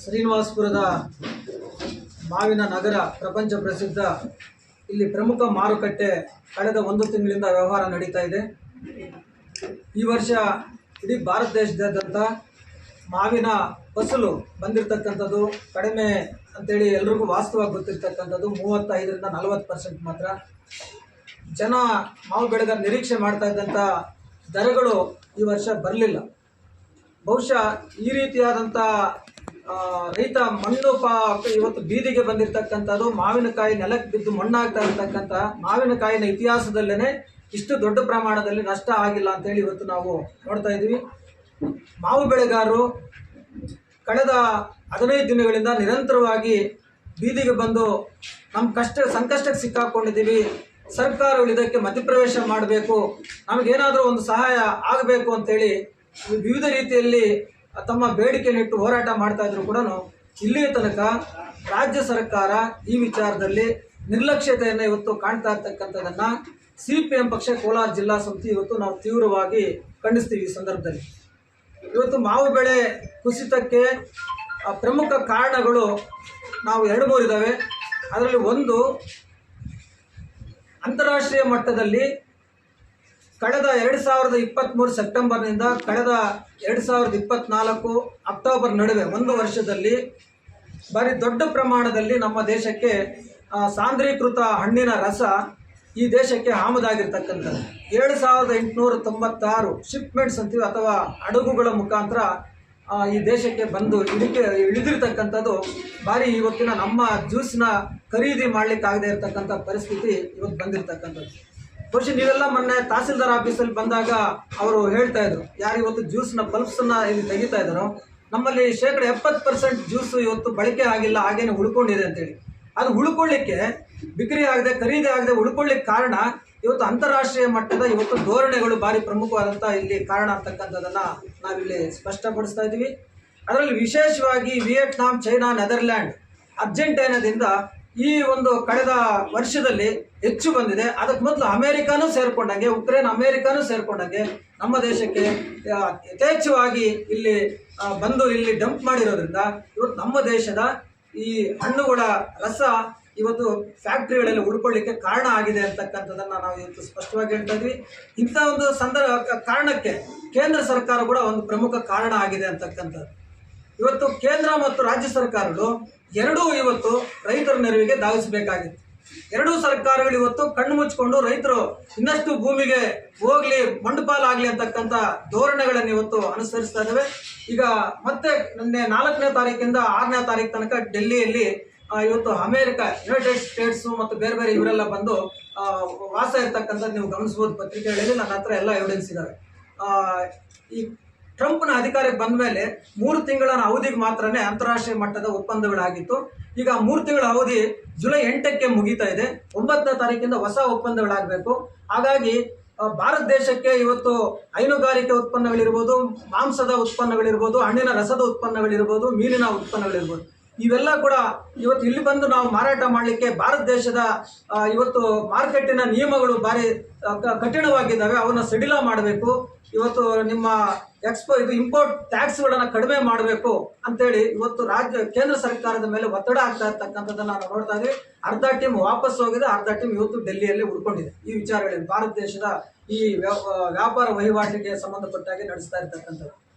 ಶ್ರೀನಿವಾಸಪುರದ ಮಾವಿನ ನಗರ ಪ್ರಪಂಚ ಪ್ರಸಿದ್ಧ, ಇಲ್ಲಿ ಪ್ರಮುಖ ಮಾರುಕಟ್ಟೆ ಕಳೆದ ಒಂದು ತಿಂಗಳಿಂದ ವ್ಯವಹಾರ ನಡೀತಾ ಇದೆ. ಈ ವರ್ಷ ಇಡೀ ಭಾರತ ದೇಶದಾದ್ಯಂತ ಮಾವಿನ ಫಸಲು ಬಂದಿರತಕ್ಕಂಥದ್ದು, ಕಡಿಮೆ ಅಂತೇಳಿ ಎಲ್ರಿಗೂ ವಾಸ್ತವವಾಗಿ ಗೊತ್ತಿರ್ತಕ್ಕಂಥದ್ದು ಮೂವತ್ತೈದರಿಂದ ನಲವತ್ತು ಪರ್ಸೆಂಟ್ ಮಾತ್ರ. ಜನ ಮಾವು ಬೆಳೆದ ನಿರೀಕ್ಷೆ ಮಾಡ್ತಾ ಇದ್ದಂಥ ದರಗಳು ಈ ವರ್ಷ ಬರಲಿಲ್ಲ. ಬಹುಶಃ ಈ ರೀತಿಯಾದಂಥ ರೈತ ಮಣ್ಣು ಪಾ ಇವತ್ತು ಬೀದಿಗೆ ಬಂದಿರತಕ್ಕಂಥದ್ದು, ಮಾವಿನಕಾಯಿ ನೆಲಕ್ಕೆ ಬಿದ್ದು ಮಣ್ಣಾಗ್ತಾ ಇರ್ತಕ್ಕಂಥ ಮಾವಿನಕಾಯಿನ ಇತಿಹಾಸದಲ್ಲೇ ಇಷ್ಟು ದೊಡ್ಡ ಪ್ರಮಾಣದಲ್ಲಿ ನಷ್ಟ ಆಗಿಲ್ಲ ಅಂತೇಳಿ ಇವತ್ತು ನಾವು ನೋಡ್ತಾ ಇದ್ದೀವಿ. ಮಾವು ಬೆಳೆಗಾರರು ಕಳೆದ ಹದಿನೈದು ದಿನಗಳಿಂದ ನಿರಂತರವಾಗಿ ಬೀದಿಗೆ ಬಂದು ನಮ್ಮ ಕಷ್ಟ, ಸಂಕಷ್ಟಕ್ಕೆ ಸಿಕ್ಕಾಕೊಂಡಿದ್ದೀವಿ. ಸರ್ಕಾರಗಳು ಇದಕ್ಕೆ ಮಧ್ಯಪ್ರವೇಶ ಮಾಡಬೇಕು. ನಮಗೇನಾದರೂ ಒಂದು ಸಹಾಯ ಆಗಬೇಕು ಅಂತೇಳಿ ವಿವಿಧ ರೀತಿಯಲ್ಲಿ ತಮ್ಮ ಬೇಡಿಕೆಯನ್ನಿಟ್ಟು ಹೋರಾಟ ಮಾಡ್ತಾ ಇದ್ರು ಕೂಡ ಇಲ್ಲಿಯ ತನಕ ರಾಜ್ಯ ಸರ್ಕಾರ ಈ ವಿಚಾರದಲ್ಲಿ ನಿರ್ಲಕ್ಷ್ಯತೆಯನ್ನು ಇವತ್ತು ಕಾಣ್ತಾ ಇರ್ತಕ್ಕಂಥದ್ದನ್ನು ಸಿ ಪಿ ಎಂ ಪಕ್ಷ ಕೋಲಾರ ಜಿಲ್ಲಾ ಸಮಿತಿ ಇವತ್ತು ನಾವು ತೀವ್ರವಾಗಿ ಖಂಡಿಸ್ತೀವಿ ಈ ಸಂದರ್ಭದಲ್ಲಿ. ಇವತ್ತು ಮಾವು ಬೆಳೆ ಕುಸಿತಕ್ಕೆ ಪ್ರಮುಖ ಕಾರಣಗಳು ನಾವು ಎರಡು ಮೂರು ಇದ್ದಾವೆ ಅದರಲ್ಲಿ ಒಂದು ಅಂತಾರಾಷ್ಟ್ರೀಯ ಮಟ್ಟದಲ್ಲಿ ಕಳೆದ ಎರಡು ಸಾವಿರದ ಇಪ್ಪತ್ತ್ಮೂರು ಸೆಪ್ಟೆಂಬರ್ನಿಂದ ಕಳೆದ ಎರಡು ಸಾವಿರದ ಇಪ್ಪತ್ತ್ನಾಲ್ಕು ಅಕ್ಟೋಬರ್ ನಡುವೆ ಒಂದು ವರ್ಷದಲ್ಲಿ ಭಾರಿ ದೊಡ್ಡ ಪ್ರಮಾಣದಲ್ಲಿ ನಮ್ಮ ದೇಶಕ್ಕೆ ಸಾಂದ್ರೀಕೃತ ಹಣ್ಣಿನ ರಸ ಈ ದೇಶಕ್ಕೆ ಆಮದಾಗಿರ್ತಕ್ಕಂಥದ್ದು. ಏಳು ಸಾವಿರದ ಎಂಟುನೂರ ತೊಂಬತ್ತಾರು ಶಿಪ್ಮೆಂಟ್ಸ್ ಅಂತೀವಿ, ಅಥವಾ ಹಡಗುಗಳ ಮುಖಾಂತರ ಈ ದೇಶಕ್ಕೆ ಬಂದು ಇಳಿಕೆ, ಇಳಿದಿರ್ತಕ್ಕಂಥದ್ದು ಭಾರಿ ಇವತ್ತಿನ ನಮ್ಮ ಜ್ಯೂಸ್ನ ಖರೀದಿ ಮಾಡಲಿಕ್ಕಾಗದೇ ಇರತಕ್ಕಂಥ ಪರಿಸ್ಥಿತಿ ಇವತ್ತು ಬಂದಿರತಕ್ಕಂಥದ್ದು. ಬಹುಶಃ ನೀವೆಲ್ಲ ಮೊನ್ನೆ ತಹಸೀಲ್ದಾರ್ ಆಫೀಸಲ್ಲಿ ಬಂದಾಗ ಅವರು ಹೇಳ್ತಾ ಇದ್ರು. ಯಾರು ಇವತ್ತು ಜ್ಯೂಸ್ನ ಬಲ್ಬ್ಸನ್ನ ಇಲ್ಲಿ ತೆಗಿತಾ ಇದ್ದಾರೋ, ನಮ್ಮಲ್ಲಿ ಶೇಕಡ ಎಪ್ಪತ್ತು ಪರ್ಸೆಂಟ್ ಜ್ಯೂಸ್ ಇವತ್ತು ಬಳಕೆ ಆಗಿಲ್ಲ, ಹಾಗೇನೆ ಉಳ್ಕೊಂಡಿದೆ ಅಂತೇಳಿ. ಅದು ಉಳ್ಕೊಳ್ಳಿಕ್ಕೆ ಬಿಕ್ರಿ ಆಗದೆ ಖರೀದಿ ಆಗದೆ ಉಳ್ಕೊಳ್ಳಿಕ್ಕೆ ಕಾರಣ ಇವತ್ತು ಅಂತಾರಾಷ್ಟ್ರೀಯ ಮಟ್ಟದ ಇವತ್ತು ಧೋರಣೆಗಳು ಭಾರಿ ಪ್ರಮುಖವಾದಂಥ ಇಲ್ಲಿ ಕಾರಣ ಅಂತಕ್ಕಂಥದ್ದನ್ನು ನಾವಿಲ್ಲಿ ಸ್ಪಷ್ಟಪಡಿಸ್ತಾ ಇದ್ದೀವಿ. ಅದರಲ್ಲಿ ವಿಶೇಷವಾಗಿ ವಿಯೆಟ್ನಾಂ, ಚೈನಾ, ನೆದರ್ಲ್ಯಾಂಡ್ ಅರ್ಜೆಂಟೈನಾದಿಂದ ಈ ಒಂದು ಕಳೆದ ವರ್ಷದಲ್ಲಿ ಹೆಚ್ಚು ಬಂದಿದೆ. ಅದಕ್ಕೆ ಮೊದಲು ಅಮೇರಿಕಾನೂ ಸೇರ್ಕೊಂಡಂಗೆ, ಉಕ್ರೇನ್ ಅಮೇರಿಕಾನೂ ಸೇರ್ಕೊಂಡಂಗೆ ನಮ್ಮ ದೇಶಕ್ಕೆ ಯಥೇಚ್ಛವಾಗಿ ಇಲ್ಲಿ ಬಂದು ಇಲ್ಲಿ ಡಂಪ್ ಮಾಡಿರೋದ್ರಿಂದ ಇವತ್ತು ನಮ್ಮ ದೇಶದ ಈ ಹಣ್ಣುಗಳ ರಸ ಇವತ್ತು ಫ್ಯಾಕ್ಟ್ರಿಗಳಲ್ಲಿ ಉಳ್ಕೊಳ್ಳಿಕ್ಕೆ ಕಾರಣ ಆಗಿದೆ ಅಂತಕ್ಕಂಥದ್ದನ್ನು ನಾವು ಇವತ್ತು ಸ್ಪಷ್ಟವಾಗಿ ಹೇಳ್ತಾ ಇದ್ವಿ. ಇಂಥ ಒಂದು ಸಂದರ್ಭ, ಕಾರಣಕ್ಕೆ ಕೇಂದ್ರ ಸರ್ಕಾರ ಕೂಡ ಒಂದು ಪ್ರಮುಖ ಕಾರಣ ಆಗಿದೆ ಅಂತಕ್ಕಂಥದ್ದು. ಇವತ್ತು ಕೇಂದ್ರ ಮತ್ತು ರಾಜ್ಯ ಸರ್ಕಾರಗಳು ಎರಡೂ ಇವತ್ತು ರೈತರ ನೆರವಿಗೆ ಧಾವಿಸಬೇಕಾಗಿತ್ತು. ಎರಡೂ ಸರ್ಕಾರಗಳು ಇವತ್ತು ಕಣ್ಣು ಮುಚ್ಚಿಕೊಂಡು ರೈತರು ಇನ್ನಷ್ಟು ಭೂಮಿಗೆ ಹೋಗ್ಲಿ, ಮಂಡಪಾಲಾಗ್ಲಿ ಅಂತಕ್ಕಂಥ ಧೋರಣೆಗಳನ್ನು ಇವತ್ತು ಅನುಸರಿಸ್ತಾ ಇದ್ದಾವೆ ಈಗ ಮತ್ತೆ ನಿನ್ನೆ ನಾಲ್ಕನೇ ತಾರೀಕಿಂದ ಆರನೇ ತಾರೀಕು ತನಕ ಡೆಲ್ಲಿಯಲ್ಲಿ ಇವತ್ತು ಅಮೇರಿಕ ಯುನೈಟೆಡ್ ಸ್ಟೇಟ್ಸ್ ಮತ್ತು ಬೇರೆ ಬೇರೆ ಇವರೆಲ್ಲ ಬಂದು ವಾಸ ಇರ್ತಕ್ಕಂಥದ್ದು ನೀವು ಗಮನಿಸ್ಬೋದು ಪತ್ರಿಕೆಗಳಲ್ಲಿ. ನನ್ನ ಹತ್ರ ಎಲ್ಲ ಎವಿಡೆನ್ಸ್ ಇದ್ದಾವೆ ಈ ಟ್ರಂಪ್ನ ಅಧಿಕಾರಕ್ಕೆ ಬಂದ ಮೇಲೆ ಮೂರು ತಿಂಗಳ ಅವಧಿಗೆ ಮಾತ್ರನೇ ಅಂತಾರಾಷ್ಟ್ರೀಯ ಮಟ್ಟದ ಒಪ್ಪಂದಗಳಾಗಿತ್ತು. ಈಗ ಮೂರು ತಿಂಗಳ ಅವಧಿ ಜುಲೈ ಎಂಟಕ್ಕೆ ಮುಗೀತಾ ಇದೆ. ಒಂಬತ್ತನೇ ತಾರೀಕಿಂದ ಹೊಸ ಒಪ್ಪಂದಗಳಾಗಬೇಕು. ಹಾಗಾಗಿ ಭಾರತ ದೇಶಕ್ಕೆ ಇವತ್ತು ಹೈನುಗಾರಿಕೆ ಉತ್ಪನ್ನಗಳಿರ್ಬೋದು, ಮಾಂಸದ ಉತ್ಪನ್ನಗಳಿರ್ಬೋದು, ಹಣ್ಣಿನ ರಸದ ಉತ್ಪನ್ನಗಳಿರ್ಬೋದು, ಮೀನಿನ ಉತ್ಪನ್ನಗಳಿರ್ಬೋದು. ಇವೆಲ್ಲ ಕೂಡ ಇವತ್ತು ಇಲ್ಲಿ ಬಂದು ನಾವು ಮಾರಾಟ ಮಾಡಲಿಕ್ಕೆ ಭಾರತ ದೇಶದ ಇವತ್ತು ಮಾರ್ಕೆಟಿನ ನಿಯಮಗಳು ಭಾರಿ ಕಠಿಣವಾಗಿದ್ದಾವೆ, ಅವನ್ನ ಸಡಿಲ ಮಾಡಬೇಕು. ಇವತ್ತು ನಿಮ್ಮ ಎಕ್ಸ್ಪೋ, ಇದು ಇಂಪೋರ್ಟ್ ಟ್ಯಾಕ್ಸ್ಗಳನ್ನು ಕಡಿಮೆ ಮಾಡಬೇಕು ಅಂತೇಳಿ ಇವತ್ತು ರಾಜ್ಯ, ಕೇಂದ್ರ ಸರ್ಕಾರದ ಮೇಲೆ ಒತ್ತಡ ಆಗ್ತಾ ಇರ್ತಕ್ಕಂಥದ್ದನ್ನು ನಾವು ನೋಡ್ತಾ ಇದ್ವಿ ಅರ್ಧ ಟೀಮ್ ವಾಪಸ್ ಹೋಗಿದೆ, ಅರ್ಧ ಟೀಮ್ ಇವತ್ತು ಡೆಲ್ಲಿಯಲ್ಲಿ ಉಳ್ಕೊಂಡಿದೆ. ಈ ವಿಚಾರಗಳಲ್ಲಿ ಭಾರತ ದೇಶದ ಈ ವ್ಯಾ- ವ್ಯಾಪಾರ ವಹಿವಾಟಿಗೆ ಸಂಬಂಧಪಟ್ಟಾಗಿ ನಡೆಸ್ತಾ ಇರ್ತಕ್ಕಂಥದ್ದು.